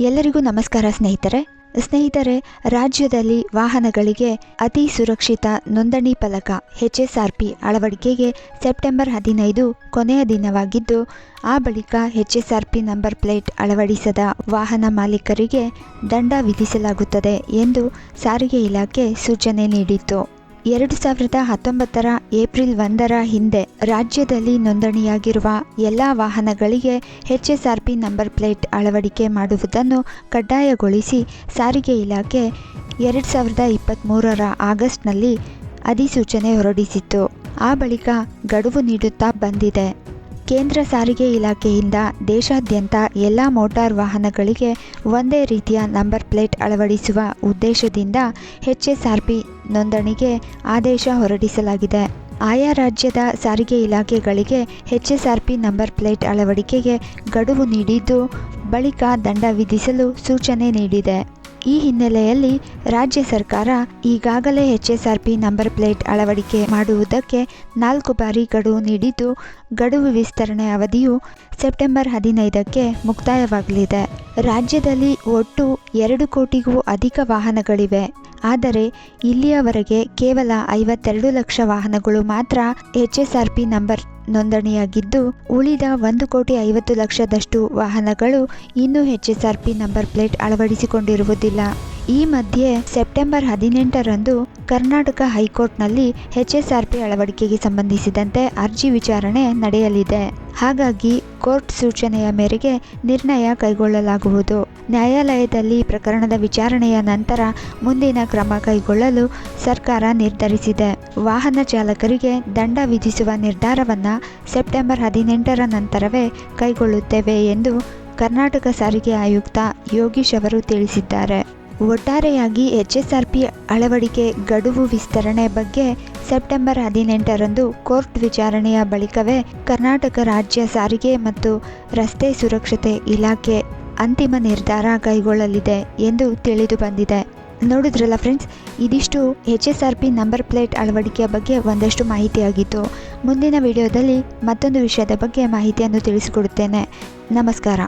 ಎಲ್ಲರಿಗೂ ನಮಸ್ಕಾರ ಸ್ನೇಹಿತರೆ. ಸ್ನೇಹಿತರೆ, ರಾಜ್ಯದಲ್ಲಿ ವಾಹನಗಳಿಗೆ ಅತಿ ಸುರಕ್ಷಿತ ನೋಂದಣಿ ಫಲಕ ಎಚ್ ಎಸ್ ಆರ್ ಪಿ ಅಳವಡಿಕೆಗೆ ಸೆಪ್ಟೆಂಬರ್ ಹದಿನೈದು ಕೊನೆಯ ದಿನವಾಗಿದ್ದು, ಆ ಬಳಿಕ H S R P number plate ಅಳವಡಿಸದ ವಾಹನ ಮಾಲೀಕರಿಗೆ ದಂಡ ವಿಧಿಸಲಾಗುತ್ತದೆ ಎಂದು ಸಾರಿಗೆ ಇಲಾಖೆ ಸೂಚನೆ ನೀಡಿತ್ತು. ಎರಡು ಸಾವಿರದ ಹತ್ತೊಂಬತ್ತರ ಏಪ್ರಿಲ್ ಒಂದರ ಹಿಂದೆ ರಾಜ್ಯದಲ್ಲಿ ನೋಂದಣಿಯಾಗಿರುವ ಎಲ್ಲ ವಾಹನಗಳಿಗೆ H S R P number plate ಅಳವಡಿಕೆ ಮಾಡುವುದನ್ನು ಕಡ್ಡಾಯಗೊಳಿಸಿ ಸಾರಿಗೆ ಇಲಾಖೆ ಎರಡು ಸಾವಿರದ ಇಪ್ಪತ್ತ್ಮೂರರ ಆಗಸ್ಟ್ನಲ್ಲಿ ಅಧಿಸೂಚನೆ ಹೊರಡಿಸಿತ್ತು. ಆ ಬಳಿಕ ಗಡುವು ನೀಡುತ್ತಾ ಬಂದಿದೆ. ಕೇಂದ್ರ ಸಾರಿಗೆ ಇಲಾಖೆಯಿಂದ ದೇಶಾದ್ಯಂತ ಎಲ್ಲ ಮೋಟಾರ್ ವಾಹನಗಳಿಗೆ ಒಂದೇ ರೀತಿಯ ನಂಬರ್ ಪ್ಲೇಟ್ ಅಳವಡಿಸುವ ಉದ್ದೇಶದಿಂದ ಹೆಚ್ಎಸ್ಆರ್ಪಿ ನೋಂದಣಿಗೆ ಆದೇಶ ಹೊರಡಿಸಲಾಗಿದೆ. ಆಯಾ ರಾಜ್ಯದ ಸಾರಿಗೆ ಇಲಾಖೆಗಳಿಗೆ ಹೆಚ್ಎಸ್ಆರ್ಪಿ ನಂಬರ್ ಪ್ಲೇಟ್ ಅಳವಡಿಕೆಗೆ ಗಡುವು ನೀಡಿದ್ದು, ಬಳಿಕ ದಂಡ ವಿಧಿಸಲು ಸೂಚನೆ ನೀಡಿದೆ. ಈ ಹಿನ್ನೆಲೆಯಲ್ಲಿ ರಾಜ್ಯ ಸರ್ಕಾರ ಈಗಾಗಲೇ ಎಚ್ಎಸ್ಆರ್ಪಿ ನಂಬರ್ ಪ್ಲೇಟ್ ಅಳವಡಿಕೆ ಮಾಡುವುದಕ್ಕೆ ನಾಲ್ಕು ಬಾರಿ ಗಡುವು ನೀಡಿದ್ದು, ಗಡುವು ವಿಸ್ತರಣೆ ಅವಧಿಯು ಸೆಪ್ಟೆಂಬರ್ ಹದಿನೈದಕ್ಕೆ ಮುಕ್ತಾಯವಾಗಲಿದೆ. ರಾಜ್ಯದಲ್ಲಿ ಒಟ್ಟು ಎರಡು ಕೋಟಿಗೂ ಅಧಿಕ ವಾಹನಗಳಿವೆ. ಆದರೆ, ಇಲ್ಲಿಯವರೆಗೆ ಕೇವಲ ಐವತ್ತೆರಡು ಲಕ್ಷ ವಾಹನಗಳು ಮಾತ್ರ ಎಚ್ಎಸ್ಆರ್ಪಿ ನಂಬರ್ ನೋಂದಣಿಯಾಗಿದ್ದು, ಉಳಿದ ಒಂದು ಕೋಟಿ ಐವತ್ತು ಲಕ್ಷದಷ್ಟು ವಾಹನಗಳು ಇನ್ನೂ ಹೆಚ್ಎಸ್ಆರ್ಪಿ ನಂಬರ್ ಪ್ಲೇಟ್ ಅಳವಡಿಸಿಕೊಂಡಿರುವುದಿಲ್ಲ. ಈ ಮಧ್ಯೆ ಸೆಪ್ಟೆಂಬರ್ ಹದಿನೆಂಟರಂದು ಕರ್ನಾಟಕ ಹೈಕೋರ್ಟ್ನಲ್ಲಿ ಹೆಚ್ಎಸ್ಆರ್ಪಿ ಅಳವಡಿಕೆಗೆ ಸಂಬಂಧಿಸಿದಂತೆ ಅರ್ಜಿ ವಿಚಾರಣೆ ನಡೆಯಲಿದೆ. ಹಾಗಾಗಿ ಕೋರ್ಟ್ ಸೂಚನೆಯ ಮೇರೆಗೆ ನಿರ್ಣಯ ಕೈಗೊಳ್ಳಲಾಗುವುದು. ನ್ಯಾಯಾಲಯದಲ್ಲಿ ಪ್ರಕರಣದ ವಿಚಾರಣೆಯ ನಂತರ ಮುಂದಿನ ಕ್ರಮ ಕೈಗೊಳ್ಳಲು ಸರ್ಕಾರ ನಿರ್ಧರಿಸಿದೆ. ವಾಹನ ಚಾಲಕರಿಗೆ ದಂಡ ವಿಧಿಸುವ ನಿರ್ಧಾರವನ್ನು ಸೆಪ್ಟೆಂಬರ್ ಹದಿನೆಂಟರ ನಂತರವೇ ಕೈಗೊಳ್ಳುತ್ತೇವೆ ಎಂದು ಕರ್ನಾಟಕ ಸಾರಿಗೆ ಆಯುಕ್ತ ಯೋಗೀಶ್ ಅವರು ತಿಳಿಸಿದ್ದಾರೆ. ಒಟ್ಟಾರೆಯಾಗಿ ಎಚ್ ಎಸ್ ಆರ್ ಪಿ ಅಳವಡಿಕೆ ಗಡುವು ವಿಸ್ತರಣೆ ಬಗ್ಗೆ ಸೆಪ್ಟೆಂಬರ್ ಹದಿನೆಂಟರಂದು ಕೋರ್ಟ್ ವಿಚಾರಣೆಯ ಬಳಿಕವೇ ಕರ್ನಾಟಕ ರಾಜ್ಯ ಸಾರಿಗೆ ಮತ್ತು ರಸ್ತೆ ಸುರಕ್ಷತೆ ಇಲಾಖೆ ಅಂತಿಮ ನಿರ್ಧಾರ ಕೈಗೊಳ್ಳಲಿದೆ ಎಂದು ತಿಳಿದು ಬಂದಿದೆ. ನೋಡಿದ್ರಲ್ಲ ಫ್ರೆಂಡ್ಸ್, ಇದಿಷ್ಟು H S R P number plate ಅಳವಡಿಕೆಯ ಬಗ್ಗೆ ಒಂದಷ್ಟು ಮಾಹಿತಿಯಾಗಿತ್ತು. ಮುಂದಿನ ವಿಡಿಯೋದಲ್ಲಿ ಮತ್ತೊಂದು ವಿಷಯದ ಬಗ್ಗೆ ಮಾಹಿತಿಯನ್ನು ತಿಳಿಸಿಕೊಡುತ್ತೇನೆ. ನಮಸ್ಕಾರ.